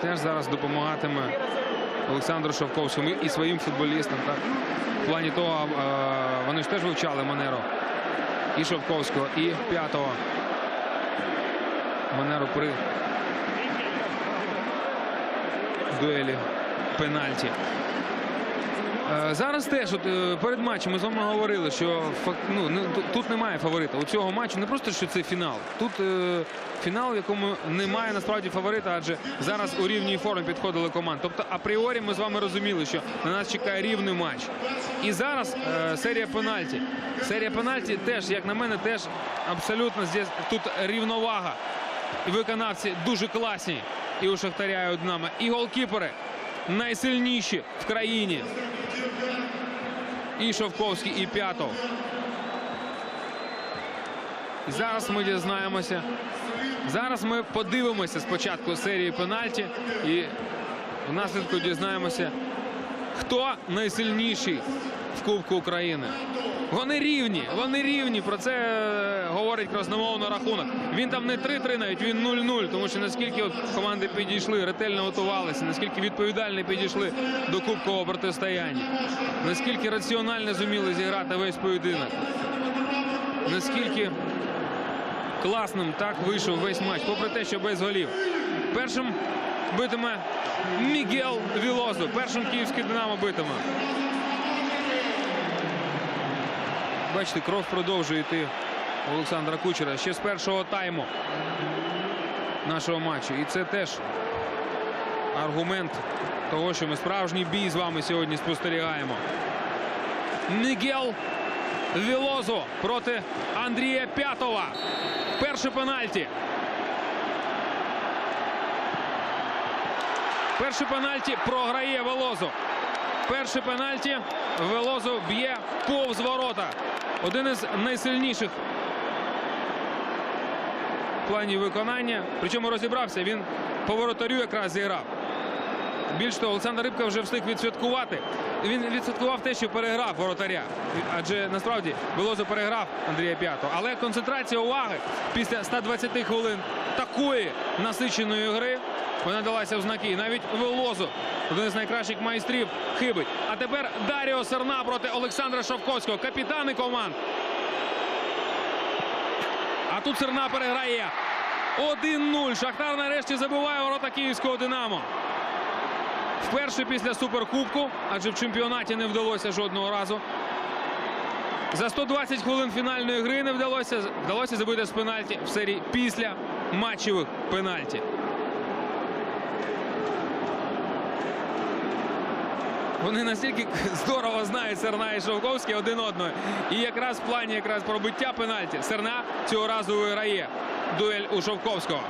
теж зараз допомагатиме Олександру Шовковському і своїм футболістам. Так? В плані того, вони ж теж вивчали манеру і Шовковського, і п'ятого манеру при дуелі пенальті. Е, Зараз теж от, е, перед матчем ми з вами говорили, що ну, тут немає фаворита. У цього матчу не просто що це фінал. Тут е, фінал, в якому немає насправді фаворита, адже зараз у рівній формі підходили команди. Тобто, апріорі ми з вами розуміли, що на нас чекає рівний матч. І зараз серія пенальті. Серія пенальті теж, як на мене, теж абсолютно здесь, тут рівновага. І виконавці дуже класні. І у Шахтаря, і у Динамо. І голкіпери найсильніші в країні. І Шовковський, і П'ятов. Зараз ми дізнаємося. Зараз ми подивимося спочатку серії пенальті. І в наслідку дізнаємося, хто найсильніший в Кубку України. Вони рівні, вони рівні. Про це говорить красномовно рахунок. Він там не 3-3 навіть, він 0-0. Тому що наскільки команди підійшли, ретельно готувалися, наскільки відповідально підійшли до кубкового протистояння, наскільки раціонально зуміли зіграти весь поєдинок, наскільки класним так вийшов весь матч, попри те, що без голів. Першим битиме Мігел Вілозо. Першим київський Динамо битиме. Бачите, кров продовжує йти Олександра Кучера ще з першого тайму нашого матчу. І це теж аргумент того, що ми справжній бій з вами сьогодні спостерігаємо. Мігел Вілозо проти Андрія П'ятова. Перший пенальті. Перший пенальті програє Велозо. Перший пенальті Велозо б'є повз ворота. Один із найсильніших плані виконання. Причому розібрався. Він по воротарю якраз зіграв. Більш того, Олександр Рибка вже встиг відсвяткувати. Він відсвяткував те, що переграв воротаря. Адже насправді Велозо переграв Андрія П'ятого. Але концентрація уваги після 120 хвилин такої насиченої гри вона далася в знаки. Навіть Велозо, один з найкращих майстрів, хибить. А тепер Даріо Серна проти Олександра Шовковського, капітани команд. А тут Серна переграє. 1-0. Шахтар нарешті забиває ворота київського Динамо. Вперше після суперкубку, адже в чемпіонаті не вдалося жодного разу. За 120 хвилин фінальної гри не вдалося. Вдалося забити з пенальті в серії після матчевих пенальті. Вони настільки здорово знають Серна і Шовковський один одного. І якраз в плані якраз пробиття пенальті Серна цього разу виграє дуель у Шовковського.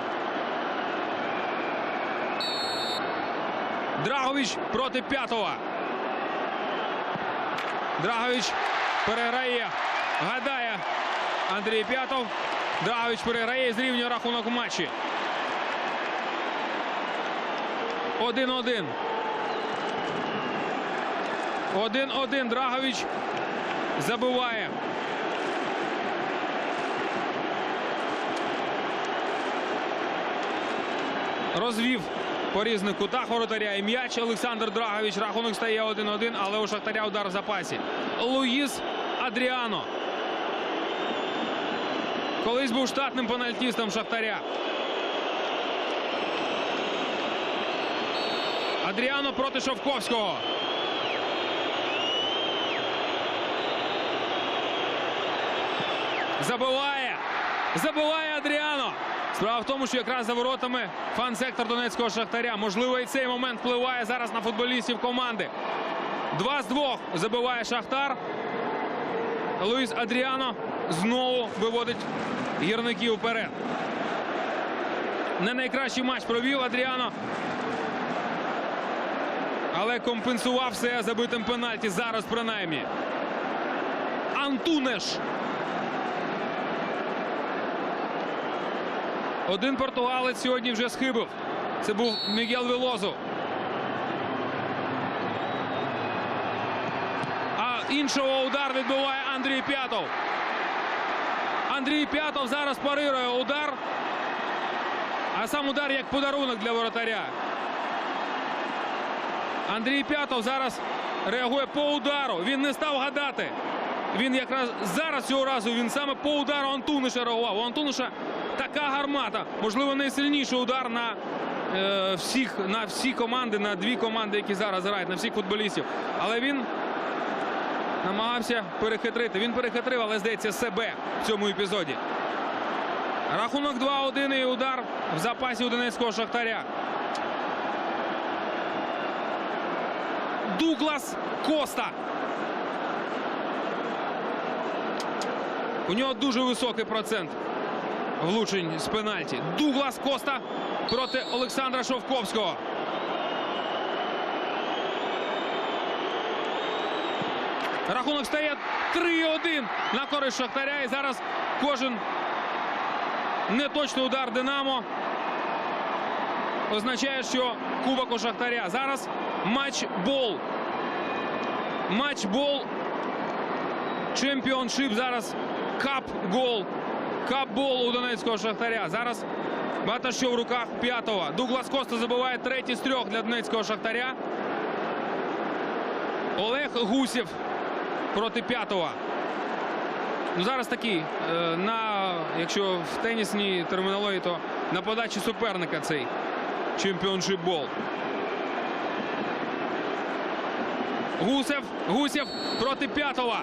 Драгович проти п'ятого. Драгович переграє. Гадає Андрій П'ятов. Драгович переграє і зрівнює рахунок матчі. 1-1. 1-1. Драгович забиває. Розвів по різних кутах воротаря і м'яч. Олександр Драгович. Рахунок стає 1-1, але у Шахтаря удар в запасі. Луїс Адріано. Колись був штатним пенальтістом Шахтаря. Адріано проти Шовковського. Забиває. Забиває Адріано. Справа в тому, що якраз за воротами фан-сектор Донецького Шахтаря. Можливо, і цей момент впливає зараз на футболістів команди. Два з двох забиває Шахтар. Луїс Адріано знову виводить гірників вперед. Не найкращий матч провів Адріано. Але компенсував все забитим пенальті. Зараз принаймні. Антунеш. Один португалець сьогодні вже схибив. Це був Мігел Велозо. А іншого удар відбиває Андрій П'ятов. Андрій П'ятов зараз парирує удар. А сам удар як подарунок для воротаря. Андрій П'ятов зараз реагує по удару. Він не став гадати. Він якраз зараз цього разу він саме по удару Антуниша реагував. У Антуниша така гармата. Можливо, найсильніший удар на е, всіх на всі команди, на дві команди, які зараз грають, на всіх футболістів. Але він намагався перехитрити. Він перехитрив, але здається, себе в цьому епізоді. Рахунок 2-1 і удар в запасі у Донецького Шахтаря. Дуглас Коста. У нього дуже високий процент влучень з пенальті. Дуглас Коста проти Олександра Шовковського. Рахунок стає 3-1 на користь Шахтаря. І зараз кожен неточний удар Динамо означає, що кубок у Шахтаря. Зараз матч-бол. Матч-бол. Чемпіоншип. Зараз кап-гол. Кап-бол у Донецького Шахтаря. Зараз що в руках п'ятого. Дуглас Коста забиває третій з трьох для Донецького Шахтаря. Олег Гусєв проти п'ятого. Ну, зараз такий, е, на, якщо в тенісній термінології, то на подачі суперника цей чемпіоншип бол. Гусев, Гусєв проти п'ятого.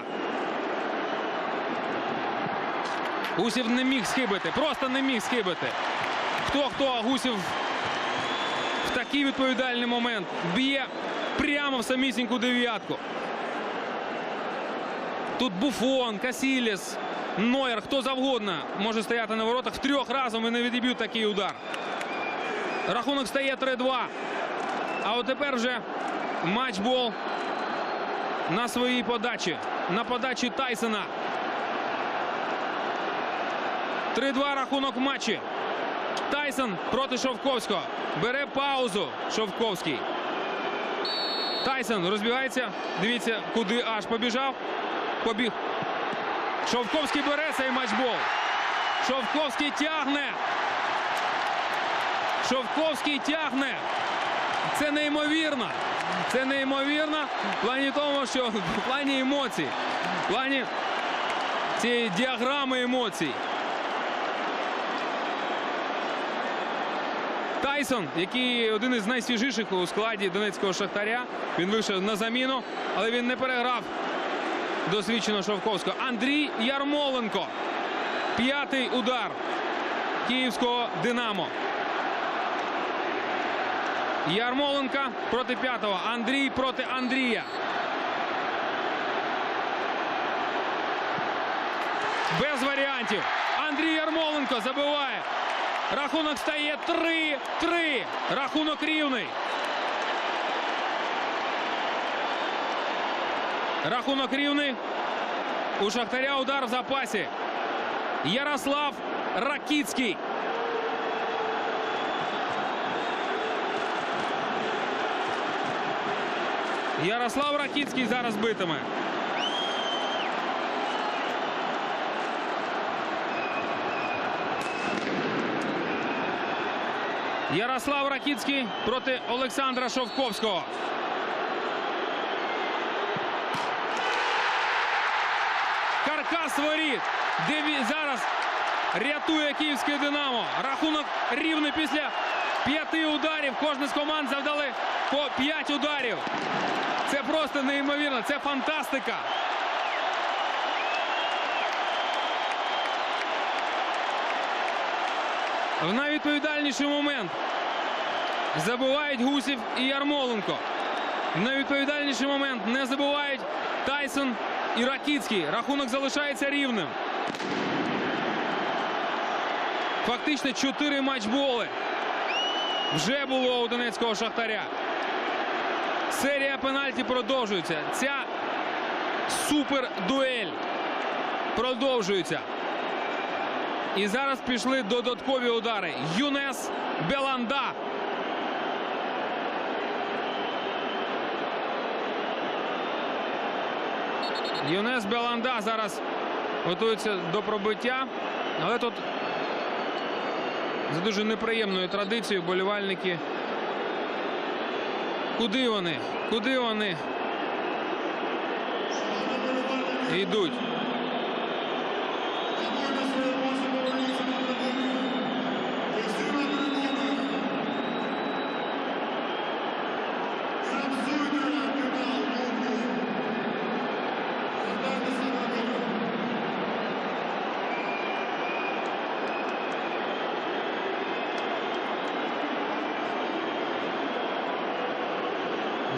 Гусєв не міг схибити, просто не міг схибити. Хто хто, а Гусєв в такий відповідальний момент б'є прямо в самісіньку дев'ятку. Тут Буфон, Касіліс, Нойер, хто завгодно може стояти на воротах. В трьох разом і не відіб'ють такий удар. Рахунок стає 3-2. А от тепер вже матчбол на своїй подачі. На подачі Тайсона. 3-2 рахунок в матчі. Тайсон проти Шовковського. Бере паузу Шовковський. Тайсон розбігається. Дивіться, куди аж побіжав. Побіг. Шовковський бере цей матчбол. Шовковський тягне. Шовковський тягне. Це неймовірно. Це неймовірно в плані тому, що в плані емоцій, в плані цієї діаграми емоцій. Тайсон, який один із найсвіжіших у складі Донецького Шахтаря. Він вийшов на заміну, але він не переграв досвідченого Шовковського. Андрій Ярмоленко. П'ятий удар київського Динамо. Ярмоленка проти п'ятого. Андрій проти Андрія. Без варіантів. Андрій Ярмоленко забиває. Рахунок стає 3-3. Рахунок рівний. Рахунок рівний. У Шахтаря удар в запасі. Ярослав Ракіцький. Ярослав Ракіцький зараз битиме. Ярослав Ракіцький проти Олександра Шовковського. Каркас воріт. Де зараз рятує київське Динамо. Рахунок рівний після п'яти ударів. Кожна з команд завдали по п'ять ударів. Це просто неймовірно. Це фантастика. В найвідповідальніший момент забувають Гусів і Ярмоленко. В найвідповідальніший момент не забувають Тайсон і Ракіцький. Рахунок залишається рівним. Фактично чотири матчболи вже було у Донецького Шахтаря. Серія пенальті продовжується. Ця супердуель продовжується. І зараз пішли додаткові удари. Юнес Беланда. Юнес Беланда зараз готується до пробиття. Але тут за дуже неприємною традицією болівальники Куди вони? Куди вони? Йдуть.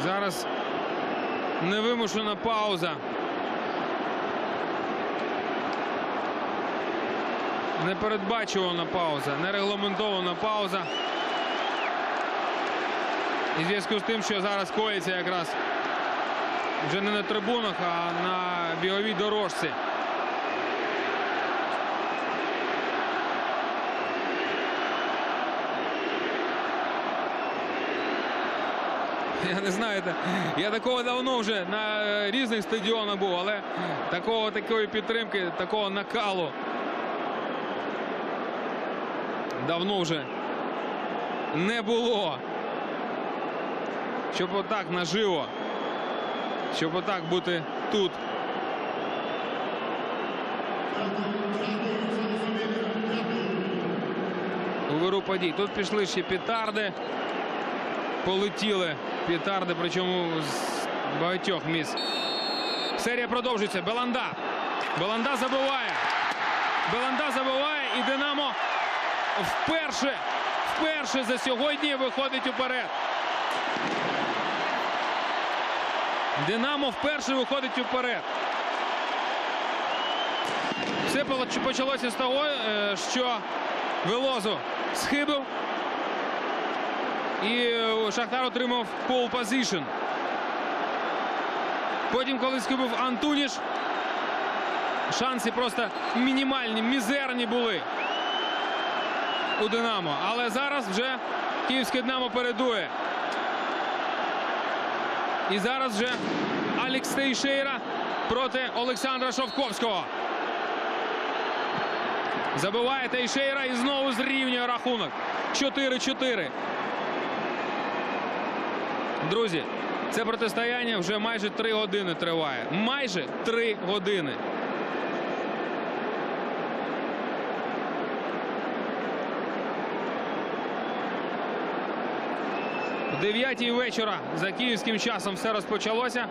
Зараз невимушена пауза. Непередбачувана пауза, нерегламентована пауза. І в зв'язку з тим, що зараз коїться якраз вже не на трибунах, а на біговій дорожці. Я не знаю, я такого давно вже на е, різних стадіонах був, але такого такої підтримки, такого накалу давно вже не було. Щоб отак наживо, щоб отак бути тут. У подій. Тут пішли ще петарди полетіли петарди, причому з багатьох місць. Серія продовжується. Беланда. Беланда забиває. Беланда забиває і Динамо вперше, вперше за сьогодні виходить уперед. Динамо вперше виходить уперед. Все почалося з того, е, що Велозу схибив. І е, Шахтар отримав пол позишн. Потім, коли скибив Антуніш, шанси просто мінімальні, мізерні були у Динамо. Але зараз вже київське Динамо передує. І зараз вже Алікс Тейшейра проти Олександра Шовковського. Забиває Тейшейра і знову зрівнює рахунок. 4-4. Друзі, це протистояння вже майже три години триває. Майже три години. В 9 вечора за київським часом все розпочалося.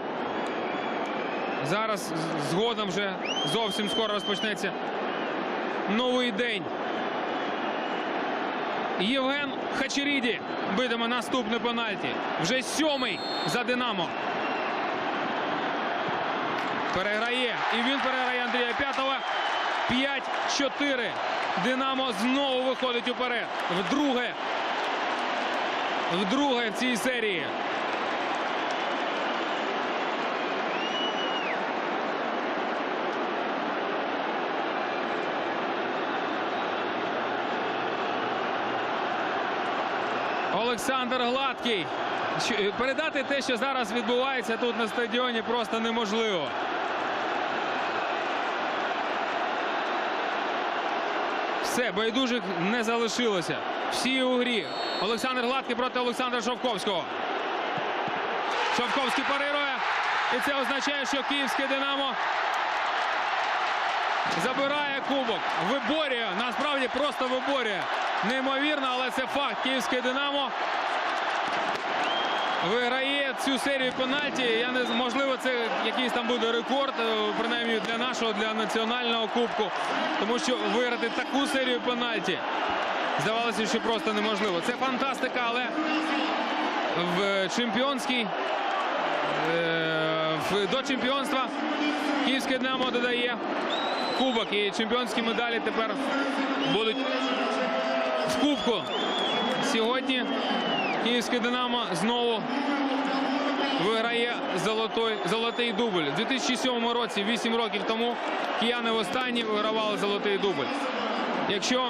Зараз згодом вже зовсім скоро розпочнеться новий день. Євген Хачеріді битиме наступне пенальті. Вже сьомий за Динамо. Переграє. І він переграє Андрія П'ятова. 5-4. Динамо знову виходить уперед. Вдруге. Вдруге в цій серії. Олександр Гладкий. Передати те, що зараз відбувається тут на стадіоні, просто неможливо. Все, байдужих не залишилося. Всі у грі. Олександр Гладкий проти Олександра Шовковського. Шовковський парирує. І це означає, що київське Динамо забирає кубок. Виборює. Насправді просто виборює. Неймовірно, але це факт. Київське Динамо виграє цю серію пенальті. Я не можливо, це якийсь там буде рекорд, е, принаймні для нашого, для національного кубку. Тому що виграти таку серію пенальті здавалося, що просто неможливо. Це фантастика, але в чемпіонській е, до чемпіонства Київське Динамо додає кубок. І чемпіонські медалі тепер будуть в кубку. Сьогодні Київське Динамо знову виграє золотий дубль. У 2007 році, 8 років тому, кияни востаннє вигравали золотий дубль. Якщо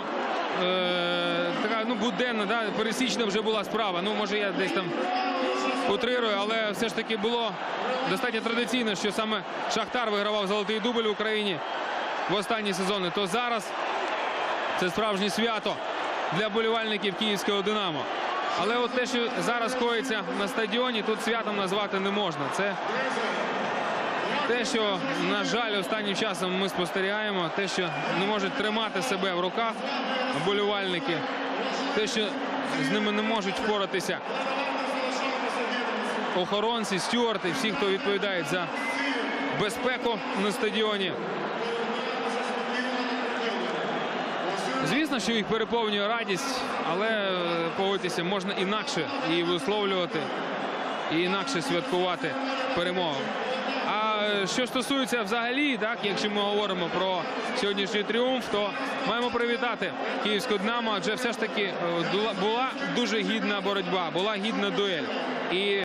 е, така ну, буденна, да, пересічна вже була справа, ну може я десь там утрирую, але все ж таки було достатньо традиційно, що саме Шахтар вигравав золотий дубль в Україні в останні сезони, то зараз це справжнє свято для болівальників київського Динамо. Але от те, що зараз коїться на стадіоні, тут святом назвати не можна. Це те, що, на жаль, останнім часом ми спостерігаємо, те, що не можуть тримати себе в руках вболівальники, те, що з ними не можуть впоратися охоронці, стюарти, всі, хто відповідає за безпеку на стадіоні. Звісно, що їх переповнює радість, але е, погодьтеся, можна інакше її висловлювати і інакше святкувати перемогу. А е, що стосується взагалі, так, якщо ми говоримо про сьогоднішній тріумф, то маємо привітати київську Динамо, адже все ж таки е, була- була дуже гідна боротьба, була гідна дуель. І